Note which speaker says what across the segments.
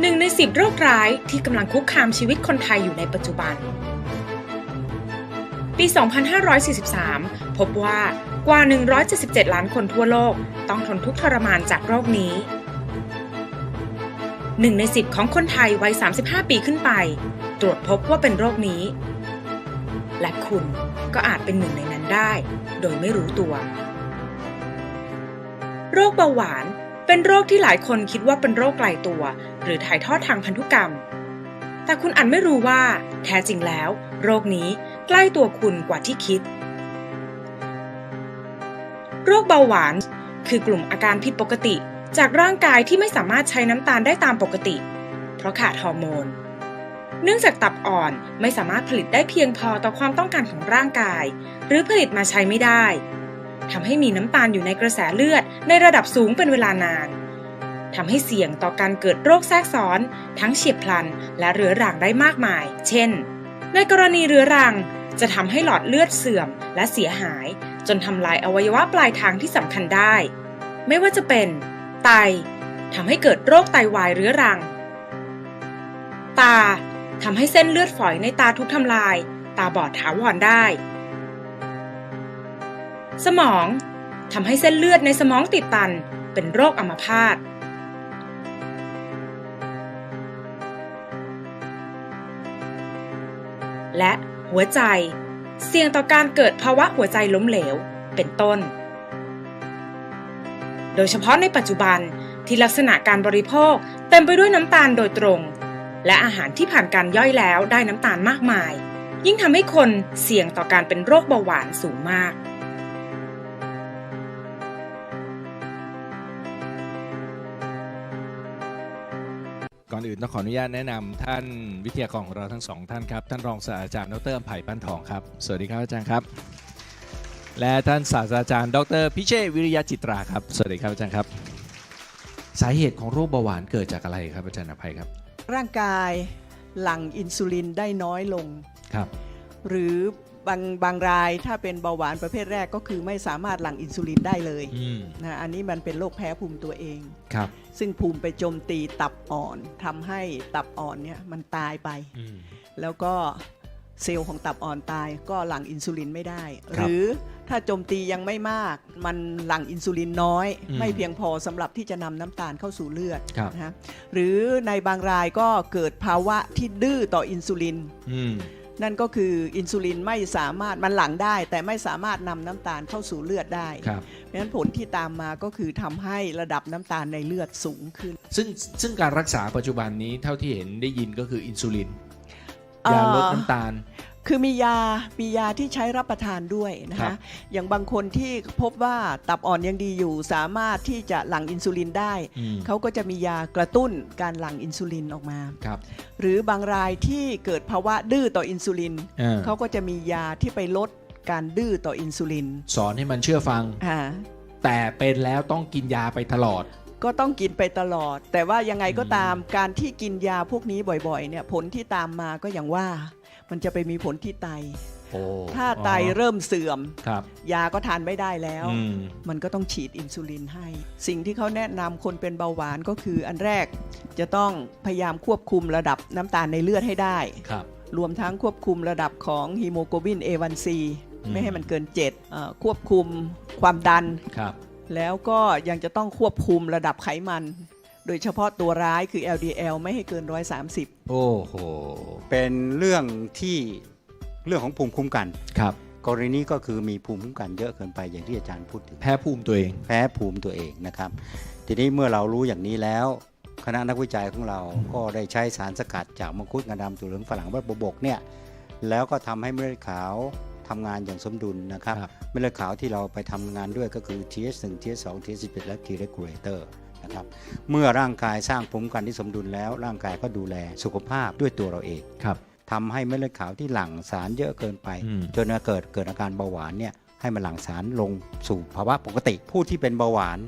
Speaker 1: หนึ่งในสิบโรคร้ายที่กำลังคุกคามชีวิตคนไทยอยู่ในปัจจุบัน ปี 2543 พบว่ากว่า 177 ล้านคนทั่วโลกต้องทนทุกข์ทรมานจากโรคนี้หนึ่งในสิบของคนไทยวัย 35 ปีขึ้นไป ตรวจพบว่าเป็นโรคนี้ และคุณก็อาจเป็นหนึ่งในนั้นได้ โดยไม่รู้ตัว โรคเบาหวานเป็นโรคที่หลายคนคิดว่าเป็นโรคไกลตัว หรือถ่ายทอดทางพันธุกรรม แต่คุณอาจไม่รู้ว่า แท้จริงแล้ว โรคนี้ใกล้ตัวคุณกว่าที่คิด โรคเบาหวาน คือกลุ่มอาการผิดปกติ จากร่างกายที่ไม่สามารถใช้น้ำตาลได้ตามปกติ เพราะขาดฮอร์โมนเนื่องจากตับอ่อนไม่สามารถผลิตได้เพียงพอต่อความต้องการของร่างกาย หรือผลิตมาใช้ไม่ได้ทำให้มีน้ำตาลอยู่ในกระแสเลือดในระดับสูงเป็นเวลานาน ทำให้เสี่ยงต่อการเกิดโรคแทรกซ้อน ทั้งเฉียบพลัน และเรื้อรังได้มากมาย เช่น ในกรณีเรื้อรังจะทำให้หลอดเลือดเสื่อมและเสียหาย จนทำลายอวัยวะปลายทางที่สำคัญได้ ไม่ว่าจะเป็น ไตทำให้เกิดโรคไตวายเรื้อรัง ตาทำให้เส้นเลือดฝอยในตาทุกทำลาย ตาบอดถาวรได้ สมองทำให้เส้นเลือดในสมองติดตัน เป็นโรคอัมพาต และหัวใจ เสี่ยงต่อการเกิดภาวะหัวใจล้มเหลว เป็นต้น โดยเฉพาะในปัจจุบันที่ลักษณะการบริโภคเต็มไปด้วยน้ำตาลโดยตรง และอาหารที่ผ่านการย่อยแล้วได้น้ำตาลมากมาย ยิ่งทำให้คนเสี่ยงต่อการเป็นโรคเบาหวานสูงมาก
Speaker 2: อนอื่นต้องขออนุญาตแนะนำท่านวิทยากรของเราทั้งสองท่านครับ ท่านรองศาสตราจารย์ดรอภัยปั้นทองครับ สวัสดีครับอาจารย์ครับ และท่านศาสตราจารย์ ดรพิเชษฐ์วิริยะจิตราครับ สวัสดีครับอาจารย์ครับ สาเหตุของโรคเบาหวานเกิดจากอะไรครับอาจารย์อภัยครับ
Speaker 3: ร่างกายหลั่งอินซูลินได้น้อยลง
Speaker 2: ครับ
Speaker 3: หรือ บางบางรายถ้าเป็นเบาหวานประเภทแรกก็คือไม่สามารถหลั่งอินซูลินได้เลย
Speaker 2: อืม
Speaker 3: นะอันนี้มันเป็นโรคแพ้ภูมิตัวเอง
Speaker 2: ครับ
Speaker 3: ซึ่งภูมิไปโจมตีตับอ่อนทำให้ตับอ่อนเนี่ยมันตายไป
Speaker 2: อืม
Speaker 3: แล้วก็เซลล์ของตับอ่อนตายก็หลั่งอินซูลินไม่ได้
Speaker 2: ค
Speaker 3: ห
Speaker 2: รับ
Speaker 3: รือถ้าโจมตียังไม่มาก มันหลั่งอินซูลินน้อย
Speaker 2: อืม
Speaker 3: ไม่เพียงพอสำหรับที่จะนำน้ำตาลเข้าสู่เลือด
Speaker 2: ครับ
Speaker 3: นะฮะหรือในบางรายก็เกิดภาวะที่ดื้อต่ออินซูลิน
Speaker 2: อืม
Speaker 3: นั่นก็คืออินซูลินไม่สามารถมันหลั่งได้ แต่ไม่สามารถนำน้ำตาลเข้าสู่เลือดได้
Speaker 2: ครับ
Speaker 3: เพราะฉะนั้นผลที่ตามมาก็คือทำให้ระดับน้ำตาลในเลือดสูงขึ้น
Speaker 2: ซึ่งซึ่งการรักษาปัจจุบันนี้เท่าที่เห็นได้ยินก็คืออินซูลิน
Speaker 3: เอ่อ
Speaker 2: ยาลดน้ำตาล
Speaker 3: คือมียา มียาที่ใช้รับประทานด้วยนะ
Speaker 2: ครั
Speaker 3: คะ
Speaker 2: บ
Speaker 3: อย่างบางคนที่พบว่าตับอ่อนยังดีอยู่ สามารถที่จะหลั่งอินซูลินได้
Speaker 2: อืม
Speaker 3: เขาก็จะมียากระตุ้นการหลั่งอินซูลินออกมา
Speaker 2: ครับ
Speaker 3: หรือบางรายที่เกิดภาวะดื้อต่ออินซูลิน
Speaker 2: อ่า
Speaker 3: เขาก็จะมียาที่ไปลดการดื้อต่ออินซูลิน
Speaker 2: สอนให้มันเชื่อฟัง
Speaker 3: อ่า
Speaker 2: แต่เป็นแล้วต้องกินยาไปตลอด
Speaker 3: ก็ต้องกินไปตลอด แต่ว่ายังไงก็ตามการที่กินยาพวกนี้บ่อยๆเนี่ยผลที่ตามมาก็อย่างว่า มันจะไปมีผลที่ไต
Speaker 2: โอ้
Speaker 3: ถ้าไต
Speaker 2: อ๋อ
Speaker 3: เริ่มเสื่อม
Speaker 2: ครับ
Speaker 3: ยาก็ทานไม่ได้แล้ว
Speaker 2: อืม
Speaker 3: มันก็ต้องฉีดอินซูลินให้ สิ่งที่เขาแนะนำคนเป็นเบาหวานก็คืออันแรกจะต้องพยายามควบคุมระดับน้ำตาลในเลือดให้ได้
Speaker 2: ครับ
Speaker 3: รวมทั้งควบคุมระดับของฮีโมโกลบิน A1C
Speaker 2: อืม
Speaker 3: ไม่ให้มันเกิน7เอ่อควบคุมความดัน
Speaker 2: ครับ
Speaker 3: แล้วก็ยังจะต้องควบคุมระดับไขมัน โดยเฉพาะตัวร้ายคือ LDL ไม่ให้เกิน 130
Speaker 2: โอ้โห
Speaker 4: เป็นเรื่องที่เรื่องของภูมิคุ้มกัน
Speaker 2: ครับ
Speaker 4: กรณีนี้ก็คือมีภูมิคุ้มกันเยอะเกินไปอย่างที่อาจารย์พูดถึง
Speaker 2: แพ้ภูมิตัวเอง
Speaker 4: แพ้ภูมิตัวเองนะครับ ทีนี้เมื่อเรารู้อย่างนี้แล้ว คณะนักวิจัยของเราก็ได้ใช้สารสกัดจากมังคุดงาดำตัวเหลืองฝรั่งวัดบกเนี่ย แล้วก็ทำให้เม็ดเลือดขาวทำงานอย่างสมดุลนะครับ
Speaker 2: ครับ
Speaker 4: เม็ดเลือดขาวที่เราไปทำงานด้วยก็คือ TH1 TH2 TH11 และ T regulator นะครับเมื่อร่างกายสร้างภูมิคุ้มกันที่สมดุลแล้ว ร่างกายก็ดูแลสุขภาพด้วยตัวเราเอง
Speaker 2: ครับ
Speaker 4: ทำให้เม็ดเลือดขาวที่หลั่งสารเยอะเกินไป
Speaker 2: อืม
Speaker 4: จนเกิดเกิดอาการเบาหวานเนี่ยให้มันหลั่งสารลงสู่ภาวะปกติ ผู้ที่เป็นเบาหวาน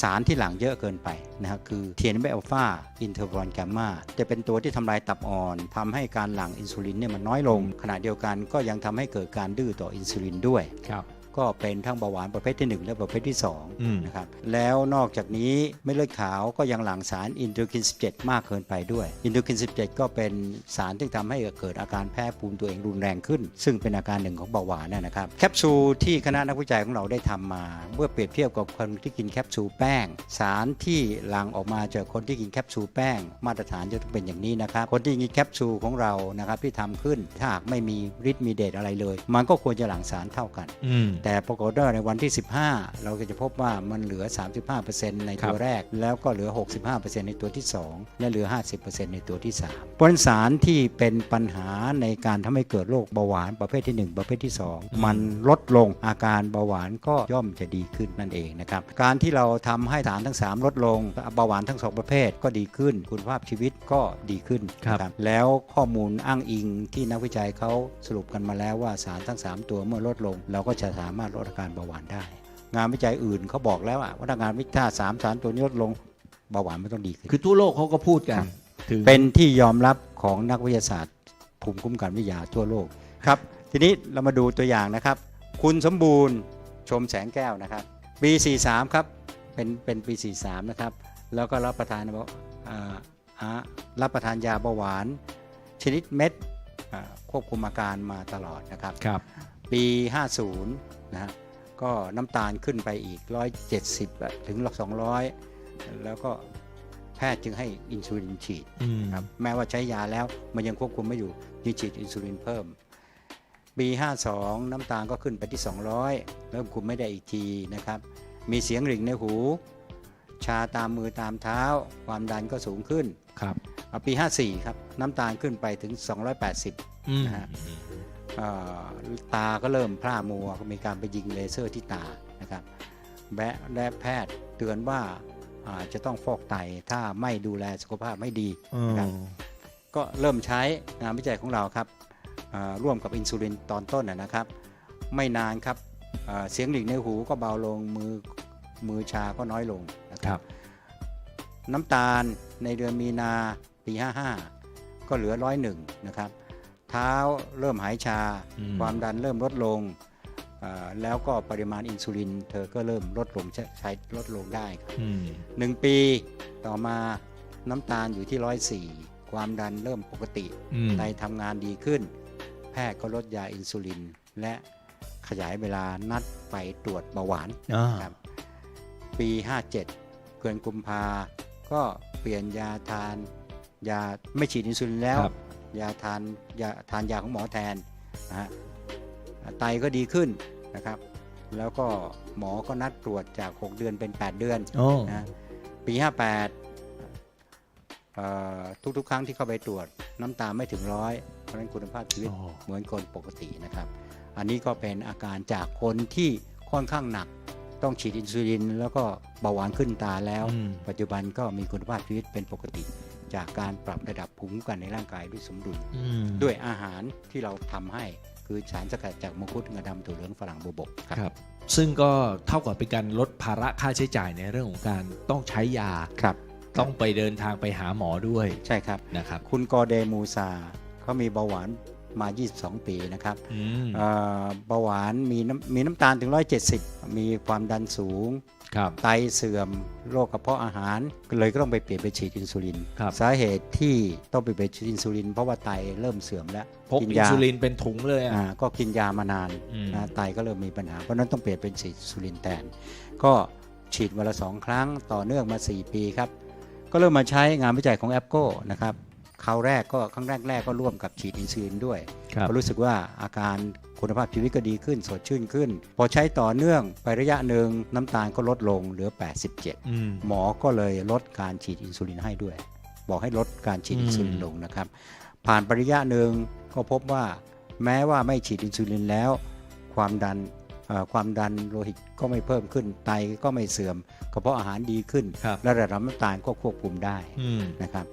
Speaker 4: สารที่หลั่งเยอะเกินไปนะครับคือ TNF อัลฟาอินเทอร์ฟรอนแกมมาจะเป็นตัวที่ทำลายตับอ่อนทำให้การหลั่งอินซูลินเนี่ยมันน้อยลง ขณะเดียวกันก็ยังทำให้เกิดการดื้อต่ออินซูลินด้วย
Speaker 2: ครับ
Speaker 4: ก็เป็นทั้งเบาหวานประเภทที่ 1 และประเภทที่
Speaker 2: อืม
Speaker 4: 2นะครับแล้วนอกจากนี้เม็ดเลือดขาวก็ยังหลั่งสารอินเทอร์คิน 17 มากเกินไปด้วย อินเทอร์คิน 17 ก็เป็นสารที่ทำให้เกิดอาการแพ้ภูมิตัวเองรุนแรงขึ้น ซึ่งเป็นอาการหนึ่งของเบาหวานนะนะครับแคปซูลที่คณะนักวิจัยของเราได้ทำมา เมื่อเปรียบเทียบกับคนที่กินแคปซูลแป้ง สารที่หลั่งออกมาจากคนที่กินแคปซูลแป้ง มาตรฐานจะต้องเป็นอย่างนี้นะครับคนที่กินแคปซูลของเรานะครับที่ทำขึ้นถ้าหากไม่มีฤทธิ์มีเดชอะไรเลย มันก็ควรจะหลั่งสารเท่ากัน
Speaker 2: อืม
Speaker 4: แต่ปรากฏว่าในวันที่ 15 เราก็จะพบว่ามันเหลือ 35%ในตัว
Speaker 2: ครับ
Speaker 4: แรก แล้วก็เหลือ 65%ในตัวที่ 2 และเหลือ 50%ในตัวที่3เพราะฉะนั้นสารที่เป็นปัญหาในการทำให้เกิดโรคเบาหวานประเภทที่ 1 ประเภทที่ 2 มันลดลงอาการเบาหวานก็ย่อมจะดีขึ้นนั่นเองนะครับการที่เราทำให้สารทั้ง 3 ลดลงเบาหวานทั้ง 2 ประเภทก็ดีขึ้น คุณภาพชีวิตก็ดีขึ้น
Speaker 2: ครับ
Speaker 4: นะแล้วข้อมูลอ้างอิงที่นักวิจัยเขาสรุปกันมาแล้วว่าสารทั้ง 3 ตัวเมื่อลดลง เราก็จะสามารถลดอาการเบาหวานได้ งานวิจัยอื่นเขาบอกแล้วอะว่าถ้างานวิจัยสามสารตัวนี้ลดลงเบาหวานไม่ต้องดีขึ้น
Speaker 2: คือทั่วโลกเขาก็พูดกัน
Speaker 4: ครับ
Speaker 2: ถึง
Speaker 4: เป็นที่ยอมรับของนักวิทยาศาสตร์ ภูมิคุ้มกันวิทยาทั่วโลกครับ ทีนี้เรามาดูตัวอย่างนะครับ คุณสมบูรณ์ชมแสงแก้วนะครับปี 43 ครับเป็นเป็นปี 43 นะครับ แล้วก็รับประทานอ่าอ่ารับประทานยาเบาหวาน ชนิดเม็ดอ่าควบคุมอาการมาตลอดนะครับ
Speaker 2: ครับ
Speaker 4: ปี 50 นะฮะก็น้ำตาลขึ้นไปอีก 170อะถึงหลัก200 แล้วก็แพทย์จึงให้อินซูลินฉีด
Speaker 2: อืม
Speaker 4: ครับแม้ว่าใช้ยาแล้วมันยังควบคุมไม่อยู่จึงฉีดอินซูลินเพิ่ม ปี 52 น้ำตาลก็ขึ้นไปที่ 200 เริ่มคุมไม่ได้อีกทีนะครับ มีเสียงหริ่งในหู ชาตามมือตามเท้า ความดันก็สูงขึ้น
Speaker 2: ครับ
Speaker 4: เอาปี 54 ครับ น้ำตาลขึ้นไปถึง 280
Speaker 2: อืม
Speaker 4: นะฮะเอ่อ ตาก็เริ่มพร่ามัวก็มีการไปยิงเลเซอร์ที่ตานะครับแบะและแพทย์เตือนว่าอาจจะต้องฟอกไตถ้าไม่ดูแลสุขภาพไม่ดี
Speaker 2: อืม
Speaker 4: ครับก็เริ่มใช้งานวิจัยของเราครับอ่าร่วมกับอินซูลินตอนต้นนะนะครับ ไม่นานครับอ่าเสียงหลีกในหูก็เบาลงมือมือชาก็น้อยลงนะค
Speaker 2: ครั
Speaker 4: รับบน้ำตาลในเดือนมีนาปี 55 ก็เหลือร้อยหนึ่งนะครับ เท้าเริ่มหายชา
Speaker 2: อืม
Speaker 4: ความดันเริ่มลดลงอ่าแล้วก็ปริมาณอินซูลิน เธอก็เริ่มลดลงใช้ใช้ลดลงได้ครับ
Speaker 2: อืม
Speaker 4: หนึ่งปีต่อมาน้ำตาลอยู่ที่ร้อยสี่ความดันเริ่มปกติ
Speaker 2: อืม
Speaker 4: ไตทำงานดีขึ้น แพทย์ก็ลดยาอินซูลิน และขยายเวลานัดไปตรวจเบาหวาน
Speaker 2: อ่า
Speaker 4: ครับปี 57เกินกุมภาก็เปลี่ยนยาทานยาไม่ฉีดอินซูลินแล้ว
Speaker 2: ครับ
Speaker 4: ยาทานยาทานยาของหมอแทนนะฮะไตก็ดีขึ้นนะครับ แล้วก็หมอก็นัดตรวจจาก 6 เดือนเป็น 8 เดือน
Speaker 2: โอ้
Speaker 4: นะปี 58เอ่อทุกๆ ครั้งที่เข้าไปตรวจน้ำตาลไม่ถึงร้อยเพราะฉะนั้นคุณภาพชีวิต
Speaker 2: โอ้
Speaker 4: เหมือนคนปกตินะครับ อันนี้ก็เป็นอาการจากคนที่ค่อนข้างหนักต้องฉีดอินซูลิน แล้วก็เบาหวานขึ้นตาแล้ว
Speaker 2: อืม
Speaker 4: ปัจจุบันก็มีคุณภาพชีวิตเป็นปกติ จากการปรับระดับภูมิคุ้มกันในร่างกายด้วยสมดุล
Speaker 2: อืม
Speaker 4: ด้วยอาหารที่เราทำให้คือสารสกัดจากมังคุดงาดำถั่วเหลืองฝรั่งบวบกครับ
Speaker 2: ครับ ซึ่งก็เท่ากับเป็นการลดภาระค่าใช้จ่ายในเรื่องของการต้องใช้ยา
Speaker 4: ครับ
Speaker 2: ต้องไปเดินทางไปหาหมอด้วย
Speaker 4: ใช่ครับ
Speaker 2: นะครับ
Speaker 4: คุณกอเดมูซาเขามีเบาหวานมา 22 ปีนะครับ
Speaker 2: อืม
Speaker 4: เอ่อเบาหวานมีน้ำมีน้ำตาลถึง 170 มีความดันสูง
Speaker 2: ครับ
Speaker 4: ไตเสื่อมโรคกระเพาะอาหารก็เลยก็ต้องไปเปลี่ยนไปฉีดอินซูลิน
Speaker 2: ครับ
Speaker 4: สาเหตุที่ต้องไปเปลี่ยนฉีดอินซูลิน เพราะว่าไตเริ่มเสื่อมแล้ว
Speaker 2: พกอินซูลินเป็นถุงเลยอะ
Speaker 4: อ่าก็กินยามานาน
Speaker 2: อืม
Speaker 4: นะไตก็เริ่มมีปัญหา เพราะฉะนั้นต้องเปลี่ยนเป็นฉีดอินซูลินแทน ก็ฉีดวันละสองครั้งต่อเนื่องมา 4 ปีครับ ก็เริ่มมาใช้งานวิจัยของแอปโก้นะครับ คราวแรกก็ครั้งแรกแรกๆก็ร่วมกับฉีดอินซูลินด้วย
Speaker 2: ครับ
Speaker 4: ก็รู้สึกว่าอาการคุณภาพชีวิตก็ดีขึ้นสดชื่นขึ้น พอใช้ต่อเนื่องไประยะหนึ่งน้ำตาลก็ลดลงเหลือ 87
Speaker 2: อืม
Speaker 4: หมอก็เลยลดการฉีดอินซูลินให้ด้วย บอกให้ลดการฉีด
Speaker 2: อืม
Speaker 4: อินซูลินลงนะครับ ผ่านไประยะหนึ่งก็พบว่าแม้ว่าไม่ฉีดอินซูลินแล้ว ความดันเอ่อความดันโลหิตก็ไม่เพิ่มขึ้น ไตก็ไม่เสื่อมกระเพาะอาหารดีขึ้น
Speaker 2: ครับ
Speaker 4: และระดับน้ำตาลก็ควบคุมได้
Speaker 2: อืม
Speaker 4: นะครับ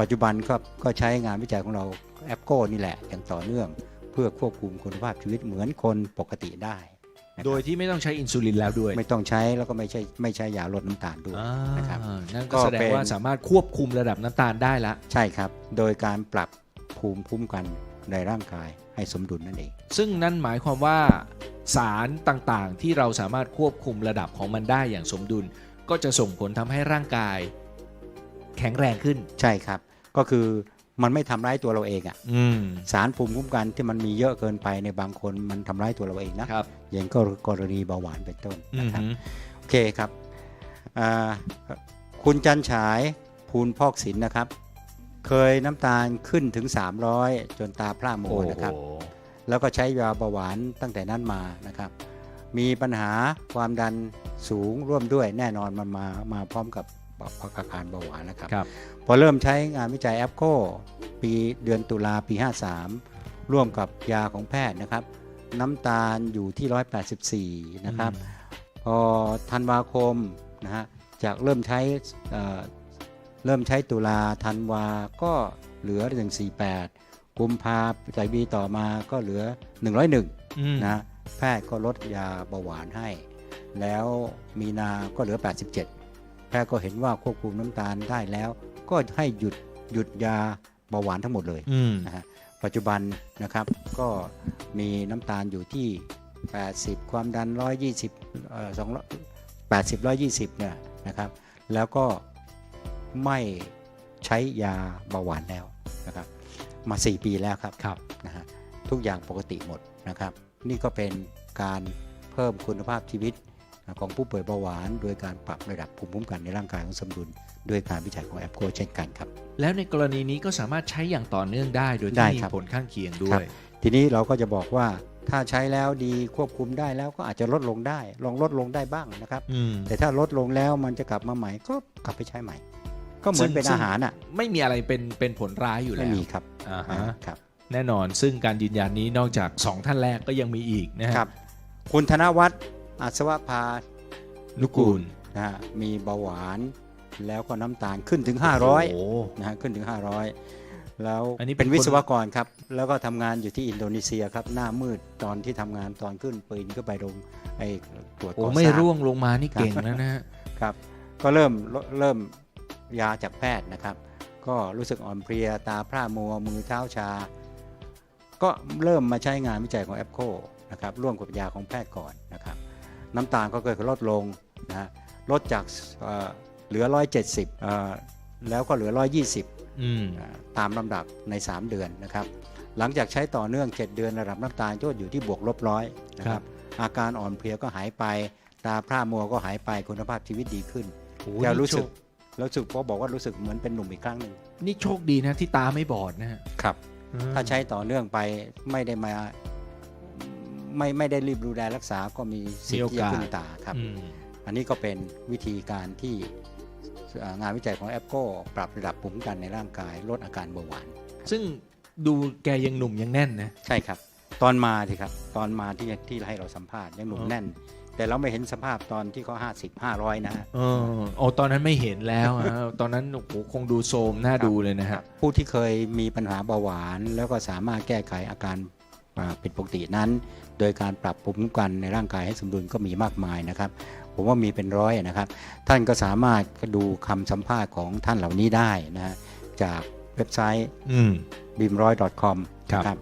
Speaker 4: ปัจจุบันก็ก็ใช้งานวิจัยของเราแอปโก้นี่แหละอย่างต่อเนื่อง เพื่อควบคุมคุณภาพชีวิตเหมือนคนปกติได้นะครับ
Speaker 2: โดยที่ไม่ต้องใช้อินซูลินแล้วด้วย
Speaker 4: ไม่ต้องใช้แล้วก็ไม่ใช่ไม่ใช้ยาลดน้ำตาลด้วย
Speaker 2: อ่า
Speaker 4: นะครับ
Speaker 2: นั่น
Speaker 4: ก็
Speaker 2: ก็แสด
Speaker 4: เป็
Speaker 2: ง
Speaker 4: น
Speaker 2: ว่าสามารถควบคุมระดับน้ำตาลได้ละ
Speaker 4: ใช่ครับ โดยการปรับภูมิคุ้มกันในร่างกายให้สมดุลนั่นเอง
Speaker 2: ซึ่งนั่นหมายความว่าสารต่างๆ ที่เราสามารถควบคุมระดับของมันได้อย่างสมดุล ก็จะส่งผลทำให้ร่างกาย แข็งแรงขึ้น
Speaker 4: ใช่ครับ ก็คือมันไม่ทำร้ายตัวเราเองอะ
Speaker 2: อืม
Speaker 4: สารภูมิคุ้มกันที่มันมีเยอะเกินไปในบางคนมันทำร้ายตัวเราเองนะครับอย่างก็กรณีเบาหวานเป็นต้น
Speaker 2: อื
Speaker 4: นะ
Speaker 2: ม
Speaker 4: ครับ โอเคครับอ่าคุณจันฉายภูลพอกศิลป์นะครับ เคยน้ำตาลขึ้นถึง 300 จนตาพร่ามั
Speaker 2: โอ้
Speaker 4: ว
Speaker 2: โห
Speaker 4: นะครับ แล้วก็ใช้ยาเบาหวานตั้งแต่นั้นมานะครับ มีปัญหาความดันสูงร่วมด้วยแน่นอนมันมามาพร้อมกับ อาการเบาหวานนะครับ
Speaker 2: ครับ
Speaker 4: พอเริ่มใช้งานวิจัยแอปโคปีเดือนตุลาปี 53 ร่วมกับยาของแพทย์นะครับ น้ำตาลอยู่ที่ 184 นะครับ พอธันวาคมนะฮะจากเริ่มใช้เอ่อเริ่มใช้ตุลาธันวาก็เหลือ 148 กุมภาใจบีต่อมาก็เหลือ 101
Speaker 2: อืม
Speaker 4: นะฮะแพทย์ก็ลดยาเบาหวานให้ แล้วมีนาก็เหลือ 87 แพทย์ก็เห็นว่าควบคุมน้ำตาลได้แล้ว ก็ให้หยุดหยุดยาเบาหวานทั้งหมดเลย
Speaker 2: อืม
Speaker 4: นะฮะปัจจุบันนะครับก็มีน้ำตาลอยู่ที่ 80 ความดัน 120เอ่อ2 80 120เนี่ยนะครับ แล้วก็ไม่ใช้ยาเบาหวานแล้วนะครับ มา 4 ปีแล้วครับ
Speaker 2: ครับ
Speaker 4: นะฮะทุกอย่างปกติหมดนะครับ นี่ก็เป็นการเพิ่มคุณภาพชีวิต ของผู้ป่วยเบาหวาน โดยการปรับระดับภูมิคุ้มกันในร่างกายของสมดุลด้วยการวิจัยของแอปโกเช่นกันครับ
Speaker 2: แล้วในกรณีนี้ก็สามารถใช้อย่างต่อเนื่องได้ โดย
Speaker 4: ได้
Speaker 2: ที่มี
Speaker 4: ครับ
Speaker 2: ผลข้างเคียงด้
Speaker 4: ครั
Speaker 2: วย
Speaker 4: บทีนี้เราก็จะบอกว่าถ้าใช้แล้วดีควบคุมได้แล้วก็อาจจะลดลงได้ ลองลดลงได้บ้างนะครับ
Speaker 2: อืม
Speaker 4: แต่ถ้าลดลงแล้วมันจะกลับมาใหม่ก็กลับไปใช้ใหม่ ก็เหมือน
Speaker 2: ซึ่ง
Speaker 4: เป็น
Speaker 2: ซึ่ง
Speaker 4: อาหารอะ
Speaker 2: ไม่มีอะไรเป็นเป็นผลร้ายอยู่แล้
Speaker 4: ไม่
Speaker 2: ว
Speaker 4: มีครับ
Speaker 2: อ่าฮะ
Speaker 4: ครับ
Speaker 2: แน่นอนซึ่งการยืนยันนี้นอกจาก 2 ท่านแรกก็ยังมีอีกนะฮะ
Speaker 4: ครับ คุณธนวัฒน์ อัศวภา
Speaker 2: นุกูล
Speaker 4: นะฮะมีเบาหวานแล้วก็น้ำตาลขึ้นถึง
Speaker 2: โอ้
Speaker 4: 500
Speaker 2: โห
Speaker 4: นะฮะขึ้นถึง 500 แล้ว
Speaker 2: อันนี้เป็น
Speaker 4: เป็นวิศวกรครับ แล้วก็ทำงานอยู่ที่อินโดนีเซียครับ หน้ามืดตอนที่ทำงานตอนขึ้นปืนก็ไปลงไอ้ตรวจ
Speaker 2: โอ้
Speaker 4: ก่อสร้าง
Speaker 2: ไม่ร่วงลงมานี่เก่งแล้วนะฮะ
Speaker 4: ครับก็เริ่มเริ่มยาจากแพทย์นะครับ ก็รู้สึกอ่อนเพลียตาพร่ามัวมือเท้าชา ก็เริ่มมาใช้งานวิจัยของแอปโคนะครับร่วมกับยาของแพทย์ก่อนนะครับ น้ำตาลก็เกิดลดลงนะฮะลดจากเอ่อเหลือ 170เอ่อแล้วก็เหลือ 120
Speaker 2: อืม
Speaker 4: อ่าตามลำดับใน 3 เดือนนะครับ หลังจากใช้ต่อเนื่อง 7 เดือนระดับน้ำตาลก็อยู่ที่บวกลบร้อยนะค
Speaker 2: ครั
Speaker 4: รับบอาการอ่อนเพลียก็หายไป ตาพร่ามัวก็หายไปคุณภาพชีวิตดีขึ้น
Speaker 2: โอ้
Speaker 4: แก
Speaker 2: นี่
Speaker 4: รู้สึก
Speaker 2: โชค
Speaker 4: รู้สึกก็บอกว่ารู้สึกเหมือนเป็นหนุ่มอีกครั้งหนึ่ง
Speaker 2: นี่โชคดีนะที่ตาไม่บอดนะฮะ
Speaker 4: ครับ ถ้าใช้ต่อเนื่องไปไม่ได้มา ไม่ไม่ได้รีบดูแลรักษาก็มีสิทธิ์ที่จะขึ้นตาครับ
Speaker 2: อืม
Speaker 4: อันนี้ก็เป็นวิธีการที่เอ่องานวิจัยของแอปโกปรับระดับภูมิคุ้มกันในร่างกายลดอาการเบาหวาน
Speaker 2: ซึ่งดูแกยังหนุ่มยังแน่นนะ
Speaker 4: ใช่ครับ ตอนมาสิครับ ตอนมาที่ที่ให้เราสัมภาษณ์ยังหนุ่ม
Speaker 2: อ๋อ
Speaker 4: แน่น แต่เราไม่เห็นสภาพตอนที่เขา50 500นะฮะ
Speaker 2: เออโอ้ตอนนั้นไม่เห็นแล้วอะตอนนั้นโอ้โหคงดูโทรมน่าดูเลยนะฮะ
Speaker 4: ผู้ที่เคยมีปัญหาเบาหวาน แล้วก็สามารถแก้ไขอาการ อ่าผิดปกตินั้น โดยการปรับภูมิคุ้มกันในร่างกายให้สมดุลก็มีมากมายนะครับ ผมว่ามีเป็นร้อยนะครับ ท่านก็สามารถดูคำสัมภาษณ์ของท่านเหล่านี้ได้นะฮะจากเว็บไซต์
Speaker 2: อืม
Speaker 4: bimroy.com
Speaker 2: ครับ
Speaker 4: ครับ